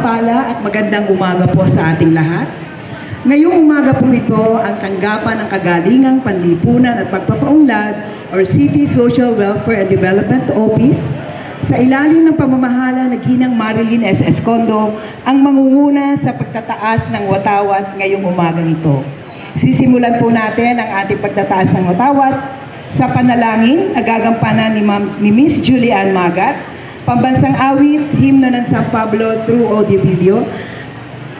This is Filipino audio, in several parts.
mapagpala at magandang umaga po sa ating lahat. Ngayong umaga po ito ang tanggapan ng kagalingang panlipunan at pagpapaunlad or City Social Welfare and Development Office sa ilalim ng pamamahala ng Ginang Marilyn S. Escondo ang mangunguna sa pagtataas ng watawat ngayong umagang ito. Sisimulan po natin ang ating pagtataas ng watawat sa panalangin na gagampanan ni, Ma'am, ni Miss Julianne Magat, pambansang awit, himno ng San Pablo through audio video,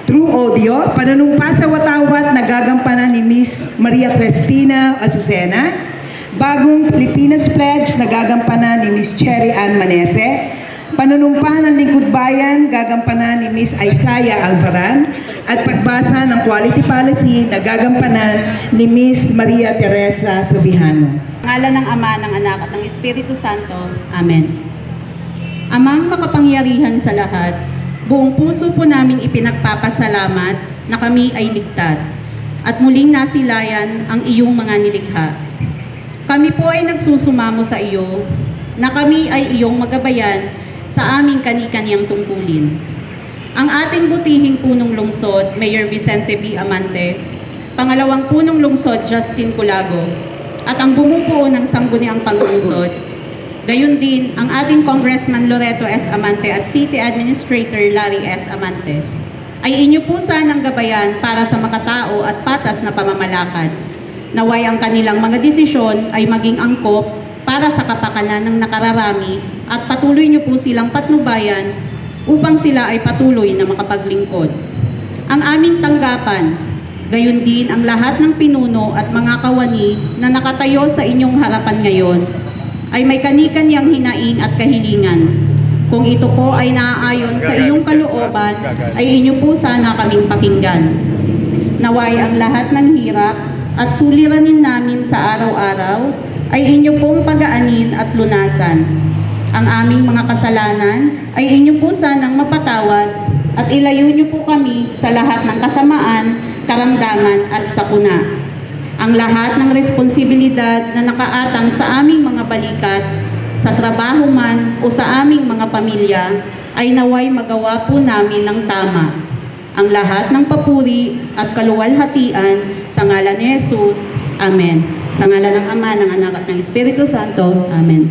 through audio, pananumpa sa watawat na gagampanan ni Miss Maria Cristina Azucena, bagong Pilipinas Pledge na gagampanan ni Miss Cherry Ann Manese, pananumpa ng Lingkod Bayan gagampanan ni Miss Isaiah Alvaran, at pagbasa ng Quality Policy na gagampanan ni Miss Maria Teresa Subihano. Ngalan ng Ama, ng Anak at ng Espiritu Santo. Amen. Amang makapangyarihan sa lahat, buong puso po namin ipinagpapasalamat na kami ay ligtas at muling nasilayan ang iyong mga nilikha. Kami po ay nagsusumamo sa iyo na kami ay iyong magabayan sa aming kani-kaniyang tungkulin. Ang ating butihing punong lungsod, Mayor Vicente B. Amante, pangalawang punong lungsod, Justin Culago, at ang bumubuo ng sangguniang panglungsod, gayon din ang ating Congressman Loreto S. Amante at City Administrator Larry S. Amante, ay inyo po sanang gabayan para sa makatao at patas na pamamalakad. Naway ang kanilang mga desisyon ay maging angkop para sa kapakanan ng nakararami at patuloy niyo po silang patnubayan upang sila ay patuloy na makapaglingkod. Ang aming tanggapan, gayon din ang lahat ng pinuno at mga kawani na nakatayo sa inyong harapan ngayon, ay may kani-kanyang hinaing at kahilingan. Kung ito po ay naaayon sa iyong kalooban, ay inyo po sana kaming pakinggan. Naway ang lahat ng hirap at suliranin namin sa araw-araw ay inyo pong pagaanin at lunasan. Ang aming mga kasalanan ay inyo po sanang mapatawad at ilayo niyo po kami sa lahat ng kasamaan, karamdaman at sakuna. Ang lahat ng responsibilidad na nakaatang sa aming mga balikat, sa trabaho man o sa aming mga pamilya, ay naway magawa po namin ng tama. Ang lahat ng papuri at kaluwalhatian sa ngalan ni Jesus. Amen. Sa ngalan ng Ama, ng Anak at ng Espiritu Santo. Amen.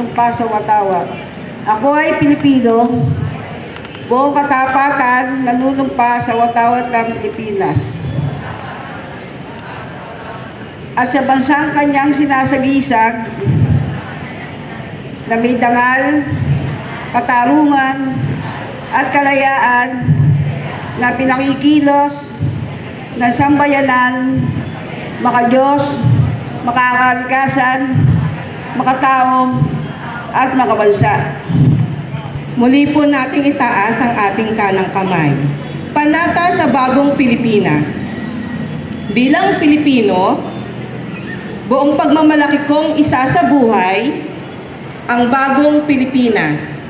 Nanunumpa sa watawat. Ako ay Pilipino, buong katapatan nanunumpa sa watawat ng Pilipinas. At sa bansang kanyang sinasagisag, na may dangal, katarungan, at kalayaan na pinakikilos ng sambayanan, makadiyos, makakalikasan, makatao, at makabansa. Muli po nating itaas ang ating kanang kamay. Panata sa bagong Pilipinas. Bilang Pilipino, buong pagmamalaki kong isa sa buhay, ang bagong Pilipinas.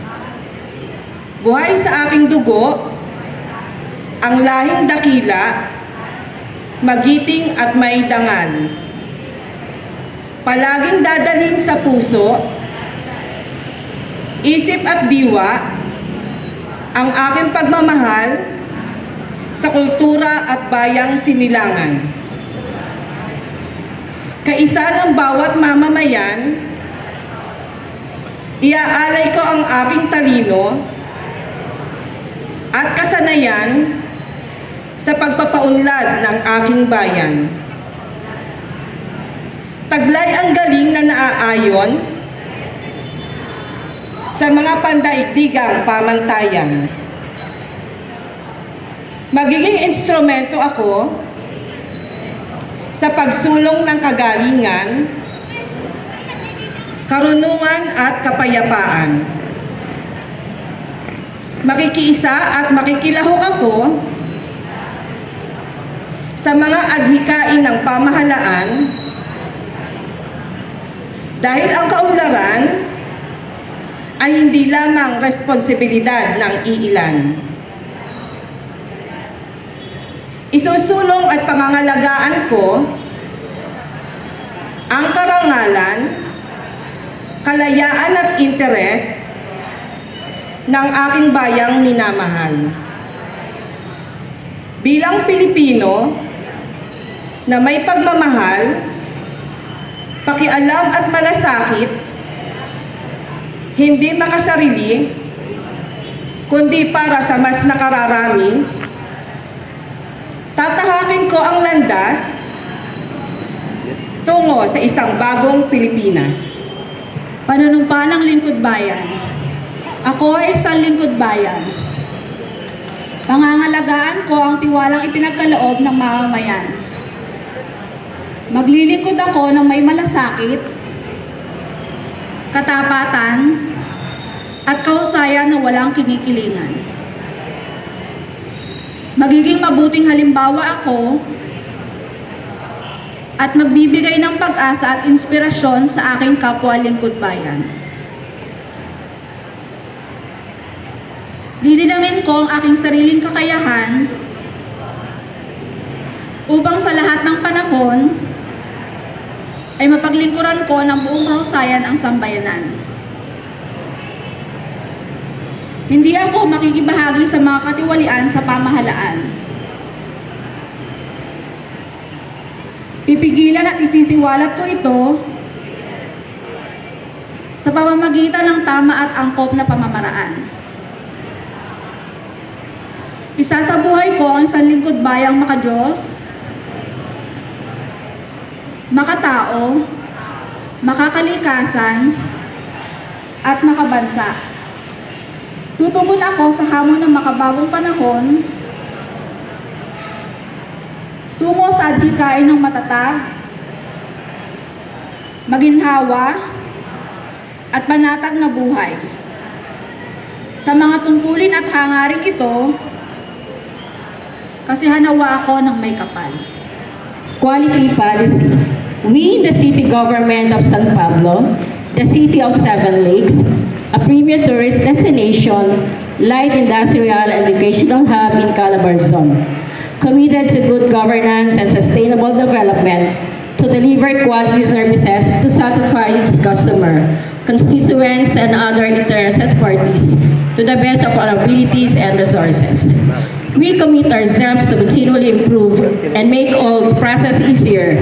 Buhay sa aking dugo, ang lahing dakila, magiting at may dangal. Palaging dadalhin sa puso, isip at diwa ang aking pagmamahal sa kultura at bayang sinilangan. Kaisa ng bawat mamamayan, iaalay ko ang aking talino at kasanayan sa pagpapaunlad ng aking bayan. Taglay ang galing na naaayon sa mga pandaigdigang pamantayan. Magiging instrumento ako sa pagsulong ng kagalingan, karunungan at kapayapaan. Makikiisa at makikilahok ako sa mga adhikain ng pamahalaan dahil ang kaunlaran ay hindi lamang responsibilidad ng iilan. Isusulong at pangangalagaan ko ang karangalan, kalayaan at interes ng aking bayang minamahal. Bilang Pilipino na may pagmamahal, pakialam at malasakit, hindi makasarili, kundi para sa mas nakararami, tatahakin ko ang landas tungo sa isang bagong Pilipinas. Panunumpalang lingkod bayan. Ako ay isang lingkod bayan. Pangangalagaan ko ang tiwalang ipinagkaloob ng mamamayan. Maglilingkod ako ng may malasakit, katapatan, at kausayan na walang kinikilingan. Magiging mabuting halimbawa ako at magbibigay ng pag-asa at inspirasyon sa aking kapwa lingkod bayan. Lililangin ko ang aking sariling kakayahan upang sa lahat ng panahon ay mapaglingkuran ko ng buong kahusayan ang sambayanan. Hindi ako makikibahagi sa mga katiwalian sa pamahalaan. Pipigilan at isisiwalat ko ito sa pamamagitan ng tama at angkop na pamamaraan. Isasabuhay ko ang isang lingkod bayang makadiyos, makatao, makakalikasan, at makabansa. Tutugon ako sa hamon ng makabagong panahon tungo sa adhikain ng matatag, maginhawa, at panatag na buhay. Sa mga tungkulin at hangaring ito, kasi hanawa ako ng may kapal. Quality policy. We, the city government of San Pablo, the city of Seven Lakes, a premier tourist destination, light industrial and educational hub in Calabarzon, committed to good governance and sustainable development to deliver quality services to satisfy its customer, constituents, and other interested parties to the best of our abilities and resources. We commit ourselves to continually improve and make all process easier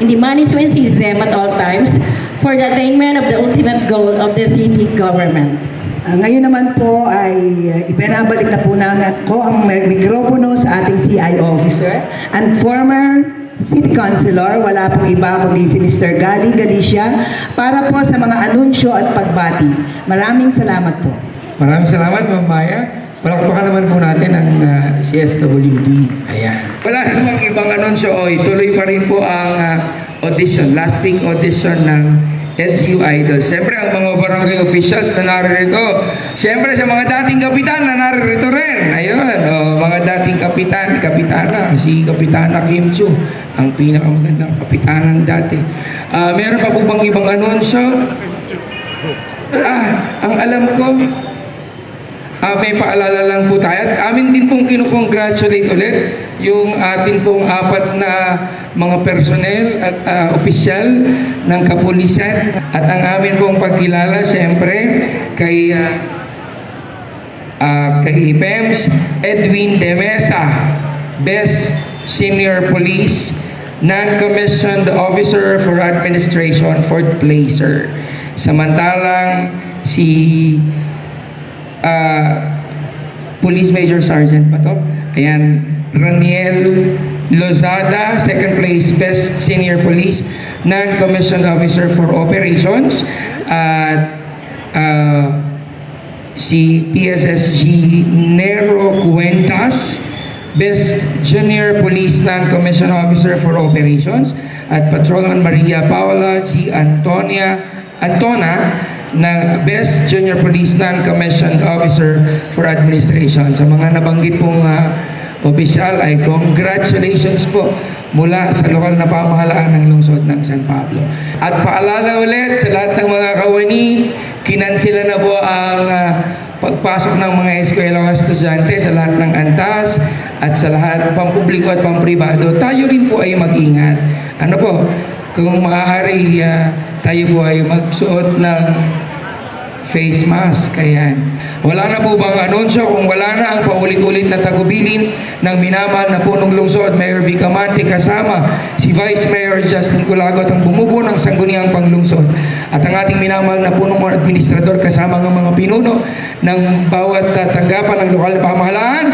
in the management system at all times for the attainment of the ultimate goal of the city government. Ah, ngayon naman po ay uh, ibinabalik na po namin ko ang mi- mikropono sa ating CI officer and former City Councilor, wala pong iba kundi si Mr. Gali Galicia, para po sa mga anunsyo at pagbati. Maraming salamat po. Maraming salamat, Ma'am Maya. Palakpakan naman po natin ang ah, CSWD. Ayan. Wala namang ibang anunsyo. Oy, tuloy pa rin po ang ah, audition, lasting audition ng LGU Idol. Siyempre, ang mga barangay officials na naririto. Siyempre, sa mga dating kapitan na naririto rin. Ayun, oh, mga dating kapitan, kapitana. Si Kapitana Kim Chu, ang pinakamagandang kapitanang dati. Ah, meron pa po bang ibang anunsyo? Ah, ang alam ko, Ah, may paalala lang po tayo. At amin din pong kinukongratulate ulit yung atin pong apat na mga personnel at ah, opisyal ng kapulisan. At ang amin pong pagkilala, siyempre, kay ah, ah, kay IPEMS, Edwin De Mesa, Best Senior Police Non-Commissioned Officer for Administration, fourth placer. Samantalang si ah, Police Major Sergeant pa to. Ayan, Raniel Lozada, second place, Best Senior Police, Non-Commissioned Officer for Operations. At ah, si PSSG Nero Cuentas, Best Junior Police Non-Commissioned Officer for Operations at Patrolman Maria Paula G. Antonia Antona na Best Junior Police Non-Commissioned Officer for Administration. Sa mga nabanggit pong uh, opisyal ay congratulations po mula sa lokal na pamahalaan ng lungsod ng San Pablo. At paalala ulit sa lahat ng mga kawani, kinansila na po ang ah, pagpasok ng mga eskwela o estudyante sa lahat ng antas at sa lahat pampubliko at pampribado, tayo rin po ay mag-ingat. Ano po, kung maaari ah, tayo po ay magsuot ng face mask. Ayan. Wala na po bang anunsyo kung wala na ang paulit-ulit na tagubilin ng minamahal na punong lungsod, Mayor Vic Amante kasama si Vice Mayor Justin Culagot ang bumubuo ng sangguniang panglungsod at ang ating minamahal na punong administrador kasama ng mga pinuno ng bawat uh, tanggapan ng lokal na pamahalaan